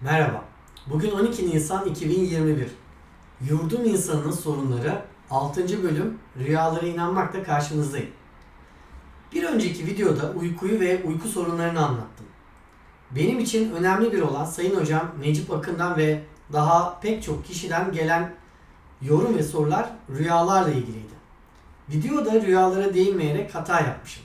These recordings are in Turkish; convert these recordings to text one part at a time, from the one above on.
Merhaba. Bugün 12 Nisan 2021. Yurdum insanının sorunları 6. bölüm Rüyalara inanmakla karşınızdayım. Bir önceki videoda uykuyu ve uyku sorunlarını anlattım. Benim için önemli bir olan Sayın Hocam Necip Akın'dan ve daha pek çok kişiden gelen yorum ve sorular rüyalarla ilgiliydi. Videoda rüyalara değinmeyerek hata yapmışım.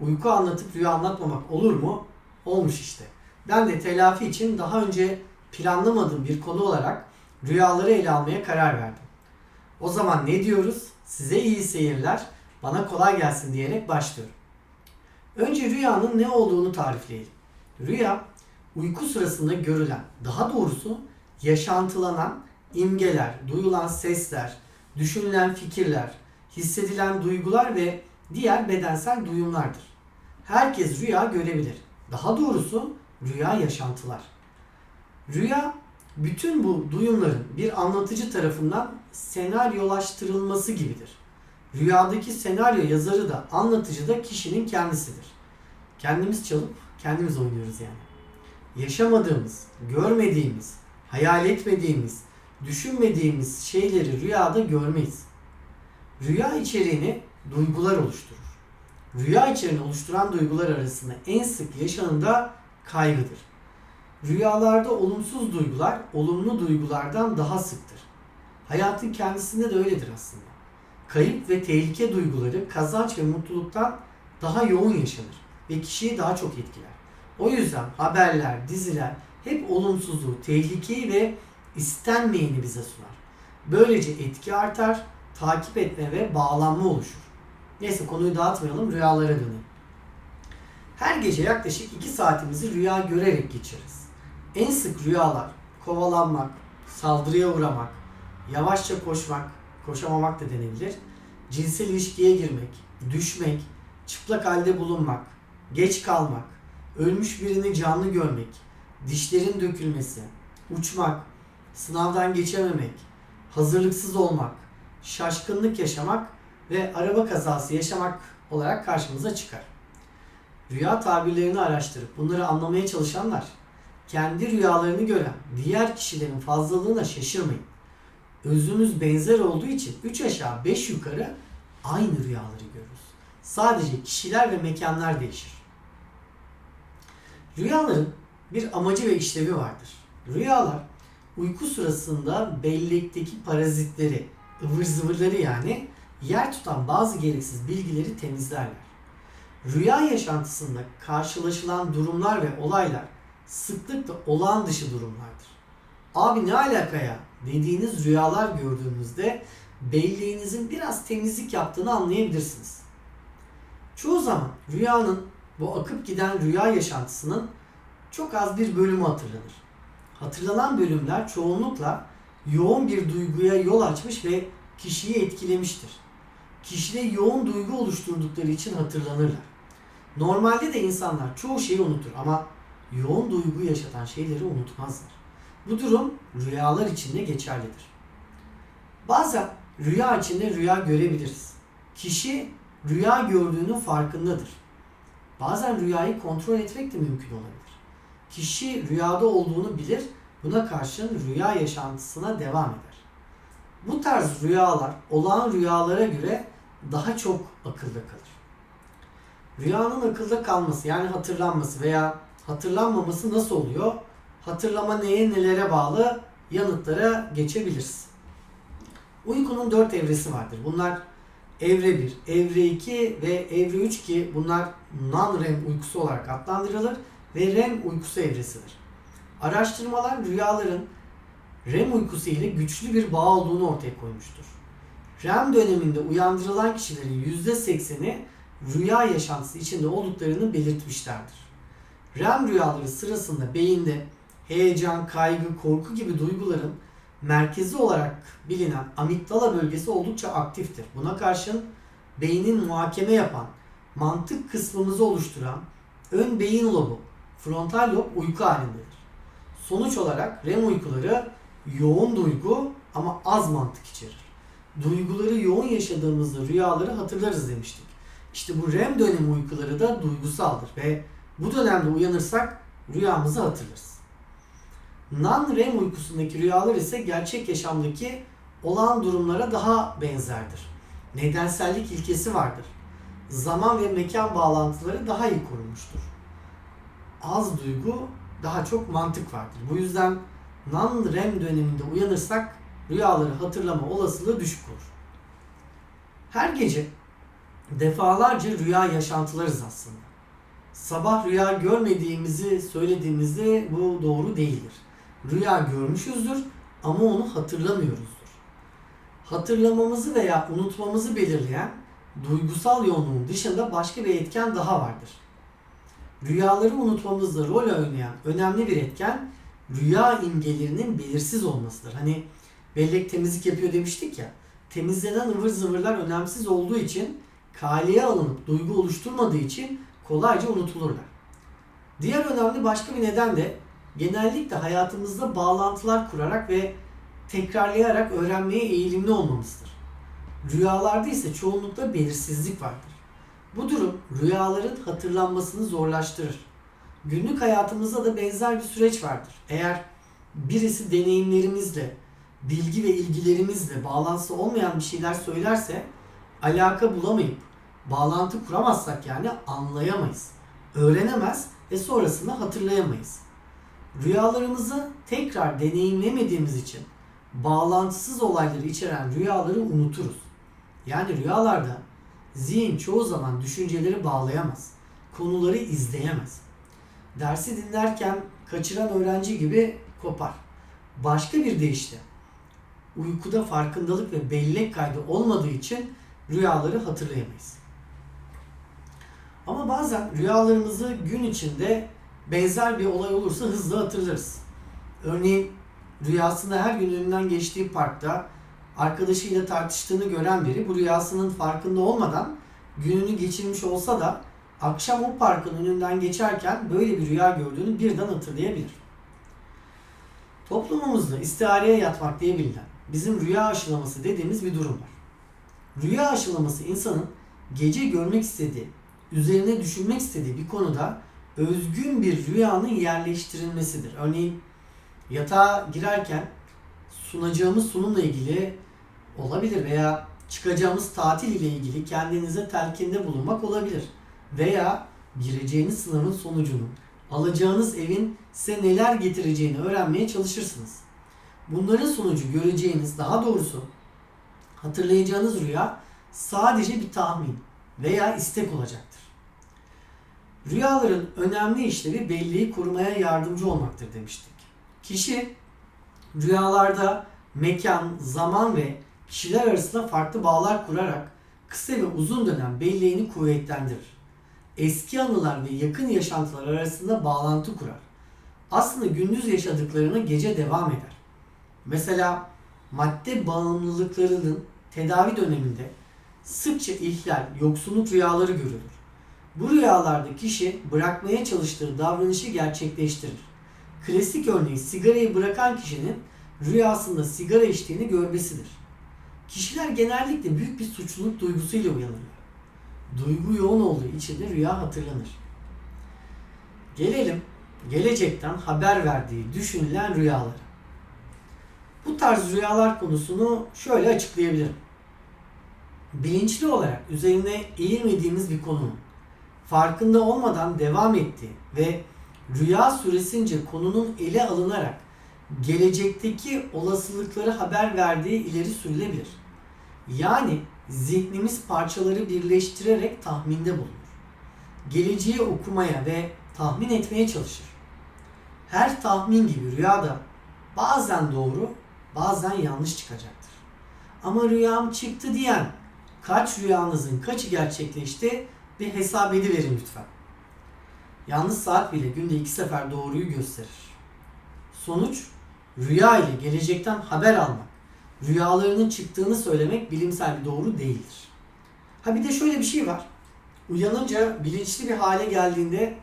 Uyku anlatıp rüya anlatmamak olur mu? Olmuş işte. Ben de telafi için daha önce planlamadığım bir konu olarak rüyaları ele almaya karar verdim. O zaman ne diyoruz? Size iyi seyirler, bana kolay gelsin diyerek başlıyorum. Önce rüyanın ne olduğunu tarifleyelim. Rüya, uyku sırasında görülen, daha doğrusu yaşantılanan imgeler, duyulan sesler, düşünülen fikirler, hissedilen duygular ve diğer bedensel duyumlardır. Herkes rüya görebilir. Daha doğrusu rüya yaşantılar. Rüya bütün bu duyumların bir anlatıcı tarafından senaryolaştırılması gibidir. Rüyadaki senaryo yazarı da anlatıcı da kişinin kendisidir. Kendimiz çalıp kendimiz oynuyoruz yani. Yaşamadığımız, görmediğimiz, hayal etmediğimiz, düşünmediğimiz şeyleri rüyada görmeyiz. Rüya içeriğini duygular oluşturur. Rüya içeriğini oluşturan duygular arasında en sık yaşanan da kaygıdır. Rüyalarda olumsuz duygular olumlu duygulardan daha sıktır. Hayatın kendisinde de öyledir aslında. Kayıp ve tehlike duyguları kazanç ve mutluluktan daha yoğun yaşanır ve kişiyi daha çok etkiler. O yüzden haberler, diziler hep olumsuzluğu, tehlikeyi ve istenmeyeni bize sunar. Böylece etki artar, takip etme ve bağlanma oluşur. Neyse konuyu dağıtmayalım, rüyalara dönelim. Her gece yaklaşık 2 saatimizi rüya görerek geçiririz. En sık rüyalar kovalanmak, saldırıya uğramak, yavaşça koşmak, koşamamak da denebilir, cinsel ilişkiye girmek, düşmek, çıplak halde bulunmak, geç kalmak, ölmüş birini canlı görmek, dişlerin dökülmesi, uçmak, sınavdan geçememek, hazırlıksız olmak, şaşkınlık yaşamak ve araba kazası yaşamak olarak karşımıza çıkar. Rüya tabirlerini araştırıp bunları anlamaya çalışanlar kendi rüyalarını gören diğer kişilerin fazlalığına şaşırmayın. Özümüz benzer olduğu için 3 aşağı 5 yukarı aynı rüyaları görürüz. Sadece kişiler ve mekanlar değişir. Rüyaların bir amacı ve işlevi vardır. Rüyalar uyku sırasında bellekteki parazitleri, ıvır zıvırları yani yer tutan bazı gereksiz bilgileri temizlerler. Rüya yaşantısında karşılaşılan durumlar ve olaylar sıklıkla olağan dışı durumlardır. Abi ne alaka ya dediğiniz rüyalar gördüğünüzde belleğinizin biraz temizlik yaptığını anlayabilirsiniz. Çoğu zaman rüyanın bu akıp giden rüya yaşantısının çok az bir bölümü hatırlanır. Hatırlanan bölümler çoğunlukla yoğun bir duyguya yol açmış ve kişiyi etkilemiştir. Kişide yoğun duygu oluşturdukları için hatırlanırlar. Normalde de insanlar çoğu şeyi unutur ama yoğun duygu yaşatan şeyleri unutmazlar. Bu durum rüyalar için de geçerlidir. Bazen rüya içinde rüya görebiliriz. Kişi rüya gördüğünün farkındadır. Bazen rüyayı kontrol etmek de mümkün olabilir. Kişi rüyada olduğunu bilir, buna karşın rüya yaşantısına devam eder. Bu tarz rüyalar olağan rüyalara göre daha çok akılda kalır. Rüyanın akılda kalması yani hatırlanması veya hatırlanmaması nasıl oluyor? Hatırlama neye nelere bağlı yanıtlara geçebiliriz. Uykunun dört evresi vardır. Bunlar evre 1, evre 2 ve evre 3 ki bunlar non-REM uykusu olarak adlandırılır ve REM uykusu evresidir. Araştırmalar rüyaların REM uykusu ile güçlü bir bağ olduğunu ortaya koymuştur. REM döneminde uyandırılan kişilerin %80'i rüya yaşantısı içinde olduklarını belirtmişlerdir. REM rüyaları sırasında beyinde heyecan, kaygı, korku gibi duyguların merkezi olarak bilinen amigdala bölgesi oldukça aktiftir. Buna karşın beynin muhakeme yapan, mantık kısmımızı oluşturan ön beyin lobu, frontal lob uyku halindedir. Sonuç olarak REM uykuları yoğun duygu ama az mantık içerir. Duyguları yoğun yaşadığımızda rüyaları hatırlarız demiştik. İşte bu REM dönemi uykuları da duygusaldır ve bu dönemde uyanırsak rüyamızı hatırlarız. Non-REM uykusundaki rüyalar ise gerçek yaşamdaki olağan durumlara daha benzerdir. Nedensellik ilkesi vardır. Zaman ve mekan bağlantıları daha iyi korunmuştur. Az duygu, daha çok mantık vardır. Bu yüzden non-REM döneminde uyanırsak rüyaları hatırlama olasılığı düşük olur. Her gece defalarca rüya yaşantılarız aslında. Sabah rüya görmediğimizi söylediğimizde bu doğru değildir. Rüya görmüşüzdür ama onu hatırlamıyoruzdur. Hatırlamamızı veya unutmamızı belirleyen duygusal yoğunluğun dışında başka bir etken daha vardır. Rüyaları unutmamızda rol oynayan önemli bir etken rüya imgelerinin belirsiz olmasıdır. Hani bellek temizlik yapıyor demiştik ya. Temizlenen ıvır zıvırlar önemsiz olduğu için kaleye alınıp duygu oluşturmadığı için kolayca unutulurlar. Diğer önemli başka bir neden de genellikle hayatımızda bağlantılar kurarak ve tekrarlayarak öğrenmeye eğilimli olmamızdır. Rüyalarda ise çoğunlukla belirsizlik vardır. Bu durum rüyaların hatırlanmasını zorlaştırır. Günlük hayatımızda da benzer bir süreç vardır. Eğer birisi deneyimlerimizle, bilgi ve ilgilerimizle bağlantısı olmayan bir şeyler söylerse alaka bulamayıp bağlantı kuramazsak yani anlayamayız. Öğrenemez ve sonrasında hatırlayamayız. Rüyalarımızı tekrar deneyimlemediğimiz için bağlantısız olayları içeren rüyaları unuturuz. Yani rüyalarda zihin çoğu zaman düşünceleri bağlayamaz. Konuları izleyemez. Dersi dinlerken kaçıran öğrenci gibi kopar. Başka bir deyişle uykuda farkındalık ve bellek kaydı olmadığı için rüyaları hatırlayamayız. Ama bazen rüyalarımızı gün içinde benzer bir olay olursa hızlı hatırlarız. Örneğin rüyasında her gün önünden geçtiği parkta arkadaşıyla tartıştığını gören biri bu rüyasının farkında olmadan gününü geçirmiş olsa da akşam o parkın önünden geçerken böyle bir rüya gördüğünü birden hatırlayabilir. Toplumumuzda istihareye yatmak diye bilinen bizim rüya aşılaması dediğimiz bir durum var. Rüya aşılaması insanın gece görmek istediği, üzerine düşünmek istediği bir konuda özgün bir rüyanın yerleştirilmesidir. Örneğin yatağa girerken sunacağımız sunumla ilgili olabilir veya çıkacağımız tatil ile ilgili kendinize telkinde bulunmak olabilir. Veya gireceğiniz sınavın sonucunun, alacağınız evin size neler getireceğini öğrenmeye çalışırsınız. Bunların sonucu göreceğiniz, daha doğrusu hatırlayacağınız rüya sadece bir tahmin veya istek olacaktır. Rüyaların önemli işlevi belleği korumaya yardımcı olmaktır demiştik. Kişi rüyalarda mekan, zaman ve kişiler arasında farklı bağlar kurarak kısa ve uzun dönem belleğini kuvvetlendirir. Eski anılar ve yakın yaşantılar arasında bağlantı kurar. Aslında gündüz yaşadıklarını gece devam eder. Mesela madde bağımlılıklarının tedavi döneminde sıkça ihlal, yoksunluk rüyaları görülür. Bu rüyalarda kişi bırakmaya çalıştığı davranışı gerçekleştirir. Klasik örneği sigarayı bırakan kişinin rüyasında sigara içtiğini görmesidir. Kişiler genellikle büyük bir suçluluk duygusuyla uyanırlar. Duygu yoğun olduğu için de rüya hatırlanır. Gelelim gelecekten haber verdiği düşünülen rüyalara. Bu tarz rüyalar konusunu şöyle açıklayabilirim. Bilinçli olarak üzerine eğilmediğimiz bir konunun farkında olmadan devam ettiği ve rüya süresince konunun ele alınarak gelecekteki olasılıkları haber verdiği ileri sürülebilir. Yani zihnimiz parçaları birleştirerek tahminde bulunur. Geleceği okumaya ve tahmin etmeye çalışır. Her tahmin gibi rüyada bazen doğru, bazen yanlış çıkacaktır. Ama rüyam çıktı diyen kaç rüyanızın kaçı gerçekleşti bir hesap ediverin lütfen. Yalnız saat bile günde iki sefer doğruyu gösterir. Sonuç rüya ile gelecekten haber almak, rüyalarının çıktığını söylemek bilimsel bir doğru değildir. Ha bir de şöyle bir şey var. Uyanınca bilinçli bir hale geldiğinde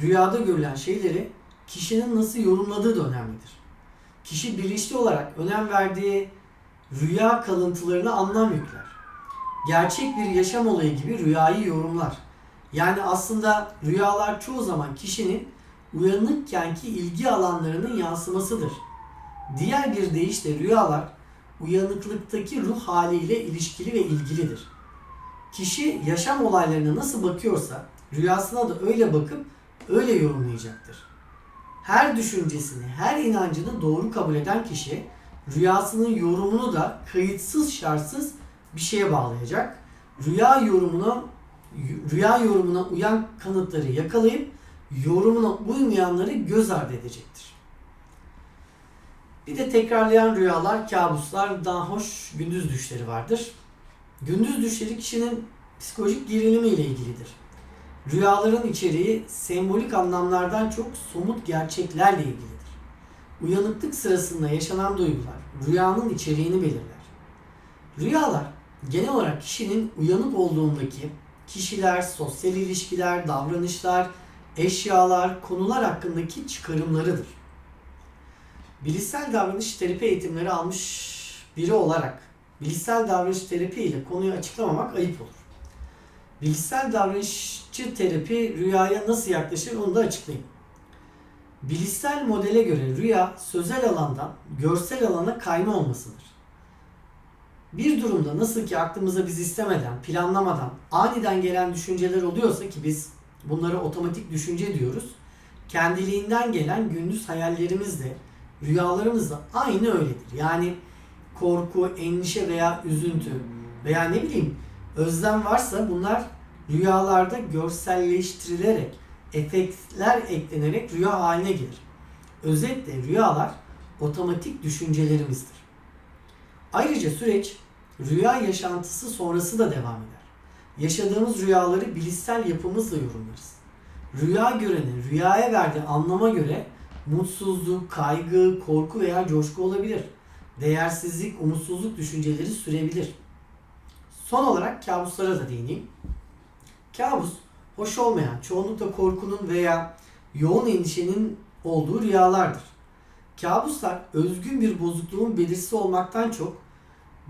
rüyada görülen şeyleri kişinin nasıl yorumladığı da önemlidir. Kişi bilinçli olarak önem verdiği rüya kalıntılarına anlam yükler. Gerçek bir yaşam olayı gibi rüyayı yorumlar. Yani aslında rüyalar çoğu zaman kişinin uyanıkkenki ilgi alanlarının yansımasıdır. Diğer bir deyişle rüyalar uyanıklıktaki ruh haliyle ilişkili ve ilgilidir. Kişi yaşam olaylarına nasıl bakıyorsa rüyasına da öyle bakıp öyle yorumlayacaktır. Her düşüncesini, her inancını doğru kabul eden kişi rüyasının yorumunu da kayıtsız şartsız bir şeye bağlayacak. Rüya yorumuna rüya yorumuna uyan kanıtları yakalayıp yorumuna uymayanları göz ardı edecektir. Bir de tekrarlayan rüyalar, kabuslar, daha hoş gündüz düşleri vardır. Gündüz düşleri kişinin psikolojik gerilimi ile ilgilidir. Rüyaların içeriği sembolik anlamlardan çok somut gerçeklerle ilgilidir. Uyanıklık sırasında yaşanan duygular rüyanın içeriğini belirler. Rüyalar genel olarak kişinin uyanık olduğundaki kişiler, sosyal ilişkiler, davranışlar, eşyalar, konular hakkındaki çıkarımlarıdır. Bilişsel davranış terapi eğitimleri almış biri olarak bilişsel davranış terapi ile konuyu açıklamamak ayıp olur. Bilişsel davranışçı terapi rüyaya nasıl yaklaşır onu da açıklayayım. Bilişsel modele göre rüya sözel alandan görsel alana kayma olmasıdır. Bir durumda nasıl ki aklımıza biz istemeden, planlamadan, aniden gelen düşünceler oluyorsa ki biz bunlara otomatik düşünce diyoruz. Kendiliğinden gelen gündüz hayallerimiz de, rüyalarımız da aynı öyledir. Yani korku, endişe veya üzüntü veya ne bileyim özlem varsa bunlar rüyalarda görselleştirilerek, efektler eklenerek rüya haline gelir. Özetle rüyalar otomatik düşüncelerimizdir. Ayrıca süreç rüya yaşantısı sonrası da devam eder. Yaşadığımız rüyaları bilişsel yapımızla yorumlarız. Rüya görenin rüyaya verdiği anlama göre mutsuzluk, kaygı, korku veya coşku olabilir. Değersizlik, umutsuzluk düşünceleri sürebilir. Son olarak kabuslara da değineyim. Kabus, hoş olmayan, çoğunlukla korkunun veya yoğun endişenin olduğu rüyalardır. Kabuslar özgün bir bozukluğun belirtisi olmaktan çok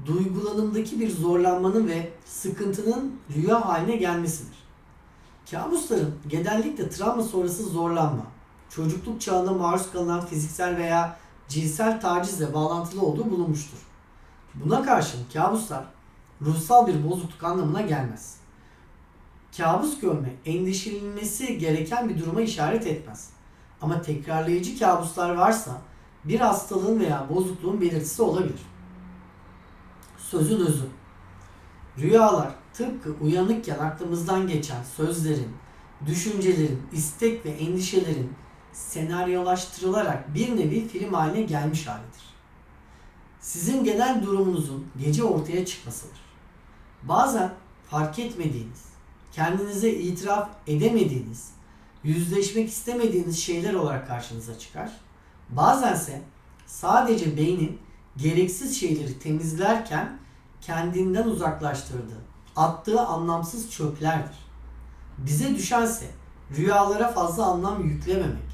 duygulanımdaki bir zorlanmanın ve sıkıntının rüya haline gelmesidir. Kabusların genellikle travma sonrası zorlanma, çocukluk çağında maruz kalınan fiziksel veya cinsel tacizle bağlantılı olduğu bulunmuştur. Buna karşın kabuslar ruhsal bir bozukluk anlamına gelmez. Kabus görme endişelenmesi gereken bir duruma işaret etmez. Ama tekrarlayıcı kabuslar varsa bir hastalığın veya bozukluğun belirtisi olabilir. Sözün özü. Rüyalar tıpkı uyanıkken aklımızdan geçen sözlerin, düşüncelerin, istek ve endişelerin senaryolaştırılarak bir nevi film haline gelmiş halidir. Sizin genel durumunuzun gece ortaya çıkmasıdır. Bazen fark etmediğiniz, kendinize itiraf edemediğiniz, yüzleşmek istemediğiniz şeyler olarak karşınıza çıkar. Bazense sadece beynin gereksiz şeyleri temizlerken kendinden uzaklaştırdığı, attığı anlamsız çöplerdir. Bize düşense rüyalara fazla anlam yüklememek,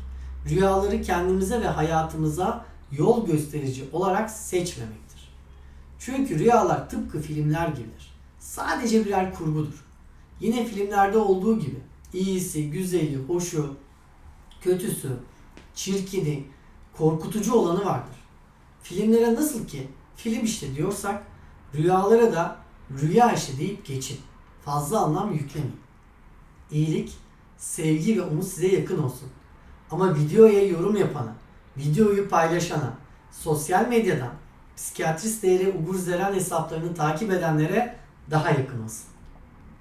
rüyaları kendimize ve hayatımıza yol gösterici olarak seçmemektir. Çünkü rüyalar tıpkı filmler gibidir. Sadece birer kurgudur. Yine filmlerde olduğu gibi iyisi, güzeli, hoşu, kötüsü, çirkini, korkutucu olanı vardır. Filmlere nasıl ki film işte diyorsak rüyalara da rüya işte deyip geçin. Fazla anlam yüklemeyin. İyilik, sevgi ve umut size yakın olsun. Ama videoya yorum yapana, videoyu paylaşana, sosyal medyadan psikiyatrist değeri Ugur Zeren hesaplarını takip edenlere daha yakın olsun.